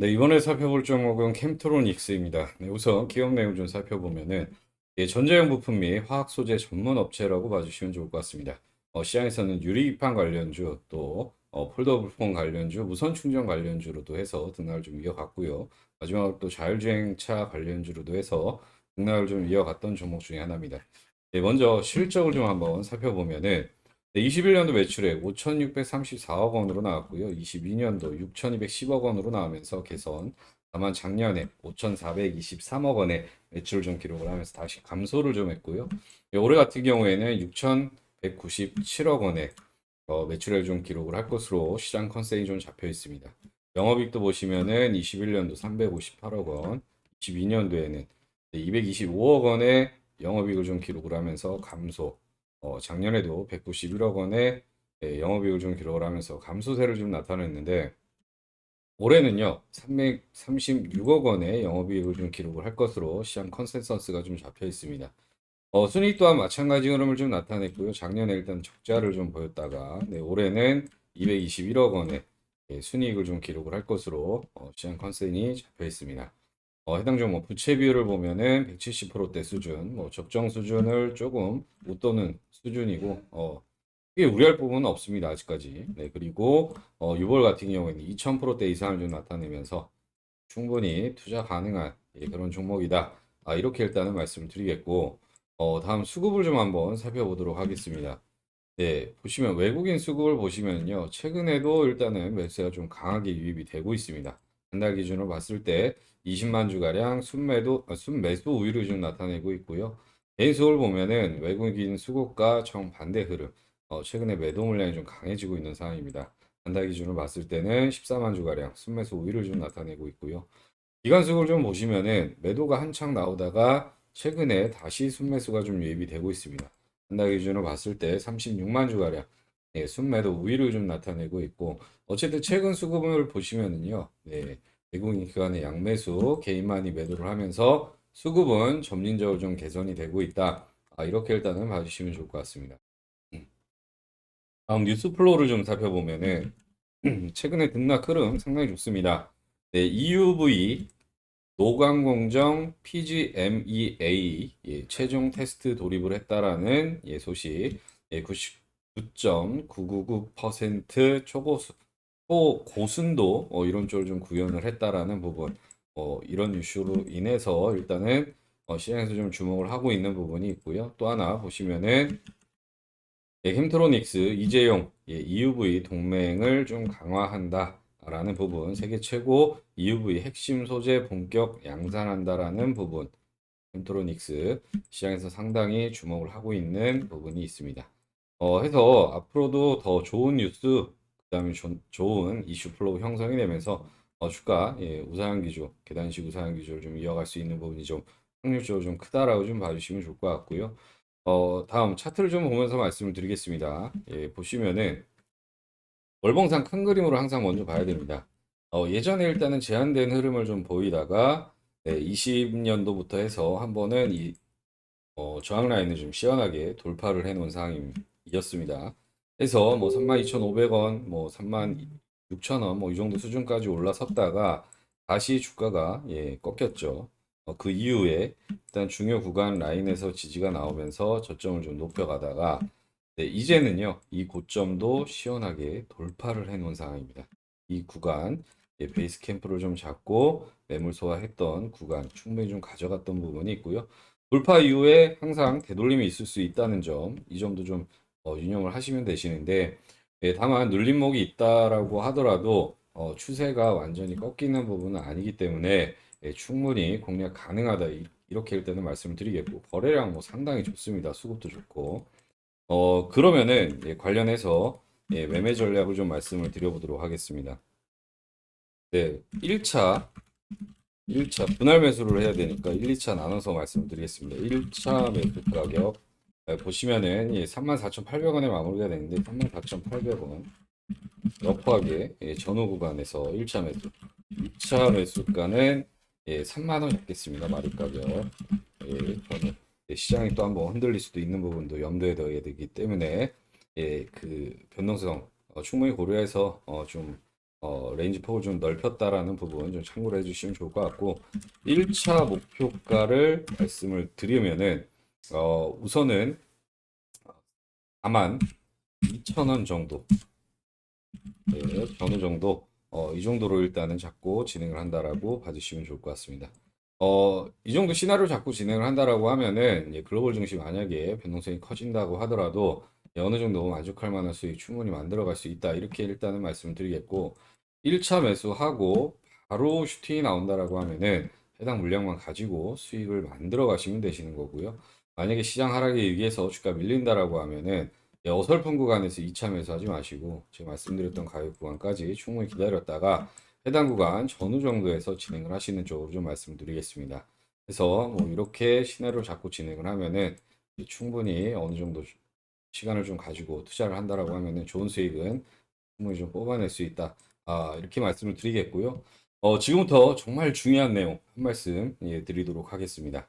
네, 이번에 살펴볼 종목은 캠트로닉스입니다. 네, 우선 기업 내용 좀 살펴보면은 예, 전자용 부품 및 화학 소재 전문 업체라고 봐주시면 좋을 것 같습니다. 어, 시장에서는 유리기판 관련주 또 어, 폴더블폰 관련주, 무선 충전 관련주로도 해서 등락을 좀 이어갔고요. 마지막으로 또 자율주행차 관련주로도 해서 등락을 좀 이어갔던 종목 중에 하나입니다. 네, 먼저 실적을 좀 한번 살펴보면은 네, 21년도 매출액 5,634억 원으로 나왔고요. 22년도 6,210억 원으로 나오면서 개선. 다만 작년에 5,423억 원의 매출을 좀 기록을 하면서 다시 감소를 좀 했고요. 네, 올해 같은 경우에는 6,197억 원의 어, 매출을 좀 기록을 할 것으로 시장 컨센이 좀 잡혀 있습니다. 영업이익도 보시면은 21년도 358억 원, 22년도에는 225억 원의 영업이익을 좀 기록을 하면서 감소. 어, 작년에도 191억 원의 예, 영업이익을 좀 기록을 하면서 감소세를 좀 나타냈는데 올해는요 336억 원의 영업이익을 좀 기록을 할 것으로 시장 컨센서스가 좀 잡혀 있습니다. 어, 순이익 또한 마찬가지 흐름을 좀 나타냈고요. 작년에 일단 적자를 좀 보였다가 네, 올해는 221억 원의 예, 순이익을 좀 기록을 할 것으로 어, 시장 컨센이 잡혀 있습니다. 어, 해당 종목 부채 비율을 보면은 170%대 수준, 뭐 적정 수준을 조금 웃도는 수준이고, 어, 크게 우려할 부분은 없습니다. 아직까지. 네, 그리고 어, 유볼 같은 경우에는 2000%대 이상을 좀 나타내면서 충분히 투자 가능한 예, 그런 종목이다. 아, 이렇게 일단은 말씀을 드리겠고, 어, 다음 수급을 좀 한번 살펴보도록 하겠습니다. 네, 보시면 외국인 수급을 보시면요. 최근에도 일단은 매수가 좀 강하게 유입이 되고 있습니다. 한달 기준으로 봤을 때 20만 주가량 순매도, 아, 순매수 우위를 좀 나타내고 있고요. 개인 수급을 보면은 외국인 수급과 정반대 흐름, 어, 최근에 매도 물량이 좀 강해지고 있는 상황입니다. 한달 기준으로 봤을 때는 14만 주가량 순매수 우위를 좀 나타내고 있고요. 기관 수급을 좀 보시면은 매도가 한창 나오다가 최근에 다시 순매수가 좀 유입이 되고 있습니다. 한달 기준으로 봤을 때 36만 주가량 예, 순매도 우위를 좀 나타내고 있고 어쨌든 최근 수급을 보시면은요. 네, 외국인 기관의 양매수 개인만이 매도를 하면서 수급은 점진적으로 좀 개선이 되고 있다. 아, 이렇게 일단은 봐주시면 좋을 것 같습니다. 음. 다음 뉴스 플로우를 좀 살펴보면은 최근에 등락 흐름 상당히 좋습니다. 네, EUV 노광공정 PGMEA 예, 최종 테스트 돌입을 했다라는 예, 소식. 예, 99.999% 초고수, 초고순도 어, 이런 쪽을 좀 구현을 했다라는 부분. 어, 이런 이슈로 인해서 일단은 어, 시장에서 좀 주목을 하고 있는 부분이 있고요. 또 하나 보시면은 예, 힘트로닉스 이재용 예, EUV 동맹을 좀 강화한다라는 부분, 세계 최고 EUV 핵심 소재 본격 양산한다라는 부분, 힘트로닉스 시장에서 상당히 주목을 하고 있는 부분이 있습니다. 어, 해서 앞으로도 더 좋은 뉴스, 그다음에 조- 좋은 이슈 플로우 형성이 되면서 어, 주가 예, 우상향 기조, 계단식 우상향 기조를 좀 이어갈 수 있는 부분이 좀 확률적으로 좀 크다라고 좀 봐주시면 좋을 것 같고요. 어, 다음 차트를 좀 보면서 말씀을 드리겠습니다. 예, 보시면은 월봉상 큰 그림으로 항상 먼저 봐야 됩니다. 어, 예전에 일단은 제한된 흐름을 좀 보이다가 네, 20년도부터 해서 한 번은 이 어, 저항 라인을 좀 시원하게 돌파를 해놓은 상황이었습니다. 그래서 뭐 32,500원, 뭐 36,000원, 뭐 이 정도 수준까지 올라섰다가 다시 주가가 예, 꺾였죠. 어, 그 이후에 일단 중요 구간 라인에서 지지가 나오면서 저점을 좀 높여가다가 네, 이제는요 이 고점도 시원하게 돌파를 해놓은 상황입니다. 이 구간 예, 베이스 캠프를 좀 잡고 매물 소화했던 구간 충분히 좀 가져갔던 부분이 있고요. 돌파 이후에 항상 되돌림이 있을 수 있다는 점, 이 점도 좀 어, 유념을 하시면 되시는데, 예, 다만 눌림목이 있다라고 하더라도 어, 추세가 완전히 꺾이는 부분은 아니기 때문에 예, 충분히 공략 가능하다 이- 이렇게 일단은 말씀을 드리겠고 거래량 뭐 상당히 좋습니다. 수급도 좋고 어 그러면은 예, 관련해서 예, 매매 전략을 좀 말씀을 드려보도록 하겠습니다. 네, 1차 1차 분할 매수를 해야 되니까 1, 2차 나눠서 말씀드리겠습니다. 1차 매수 가격 예, 보시면은 예, 34,800원에 마무리가 되는데 34,800원 러프하게 예, 전후 구간에서 1차 매수 2차 매수가는 예, 3만 원 잡겠습니다. 마리 가격. 예, 저는 예, 시장이 또 한번 흔들릴 수도 있는 부분도 염두에 둬야 되기 때문에 예, 그 변동성 어, 충분히 고려해서 어, 좀 어, 레인지 폭을 좀 넓혔다라는 부분 좀 참고를 해주시면 좋을 것 같고 1차 목표가를 말씀을 드리면은 어, 우선은 4만 2천 원 정도 네, 어느 정도 어, 이 정도로 일단은 잡고 진행을 한다라고 봐주시면 좋을 것 같습니다. 어, 이 정도 시나리오 잡고 진행을 한다라고 하면은 예, 글로벌 증시 만약에 변동성이 커진다고 하더라도 예, 어느 정도 만족할 만한 수익 충분히 만들어갈 수 있다. 이렇게 일단은 말씀을 드리겠고 1차 매수하고 바로 슈팅이 나온다라고 하면은 해당 물량만 가지고 수익을 만들어 가시면 되시는 거고요. 만약에 시장 하락에 의해서 주가 밀린다라고 하면은 예, 어설픈 구간에서 2차 매수하지 마시고 제가 말씀드렸던 가격 구간까지 충분히 기다렸다가 해당 구간 전후 정도에서 진행을 하시는 쪽으로 좀 말씀드리겠습니다. 그래서 뭐 이렇게 시나리오 잡고 진행을 하면은 충분히 어느 정도 시간을 좀 가지고 투자를 한다라고 하면은 좋은 수익은 충분히 좀 뽑아낼 수 있다. 아, 이렇게 말씀을 드리겠고요. 어, 지금부터 정말 중요한 내용 한 말씀 예, 드리도록 하겠습니다.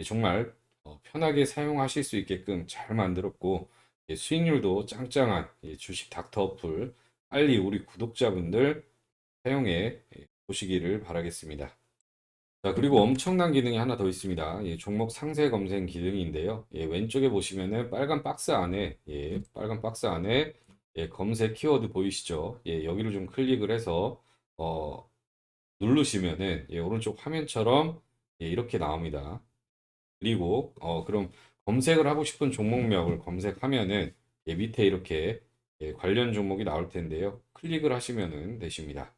예, 정말 어, 편하게 사용하실 수 있게끔 잘 만들었고, 예, 수익률도 짱짱한 예, 주식 닥터 어플 빨리 우리 구독자분들 사용해 예, 보시기를 바라겠습니다. 자, 그리고 엄청난 기능이 하나 더 있습니다. 예, 종목 상세 검색 기능인데요. 예, 왼쪽에 보시면은 빨간 박스 안에, 예, 빨간 박스 안에 예, 검색 키워드 보이시죠? 예, 여기를 좀 클릭을 해서 어, 누르시면은 예, 오른쪽 화면처럼 예, 이렇게 나옵니다. 그리고 어, 그럼 검색을 하고 싶은 종목명을 검색하면은 예, 밑에 이렇게 예, 관련 종목이 나올 텐데요. 클릭을 하시면은 되십니다.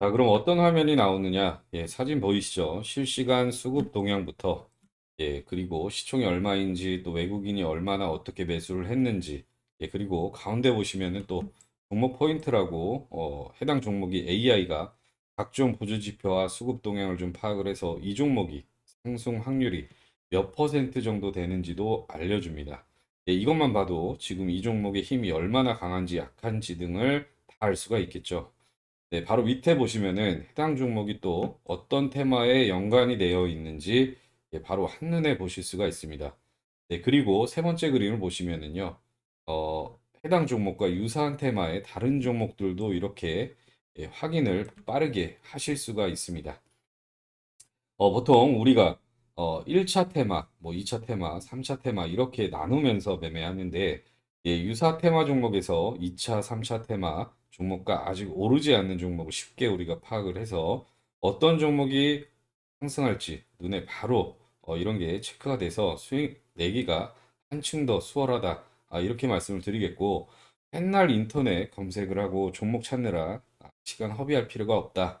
자, 그럼 어떤 화면이 나오느냐? 예, 사진 보이시죠? 실시간 수급 동향부터, 예, 그리고 시총이 얼마인지, 또 외국인이 얼마나 어떻게 매수를 했는지, 예, 그리고 가운데 보시면은 또 종목 포인트라고, 어, 해당 종목이 AI가 각종 보조 지표와 수급 동향을 좀 파악을 해서 이 종목이 상승 확률이 몇 퍼센트 정도 되는지도 알려줍니다. 예, 이것만 봐도 지금 이 종목의 힘이 얼마나 강한지 약한지 등을 다 알 수가 있겠죠. 네, 바로 밑에 보시면은 해당 종목이 또 어떤 테마에 연관이 되어 있는지 예, 바로 한눈에 보실 수가 있습니다. 네, 그리고 세 번째 그림을 보시면은요, 어, 해당 종목과 유사한 테마의 다른 종목들도 이렇게 예, 확인을 빠르게 하실 수가 있습니다. 어, 보통 우리가 어, 1차 테마, 뭐 2차 테마, 3차 테마 이렇게 나누면서 매매하는데 예, 유사 테마 종목에서 2차, 3차 테마 종목과 아직 오르지 않는 종목을 쉽게 우리가 파악을 해서 어떤 종목이 상승할지 눈에 바로 어, 이런 게 체크가 돼서 수익 내기가 한층 더 수월하다. 아, 이렇게 말씀을 드리겠고 맨날 인터넷 검색을 하고 종목 찾느라 아, 시간 허비할 필요가 없다.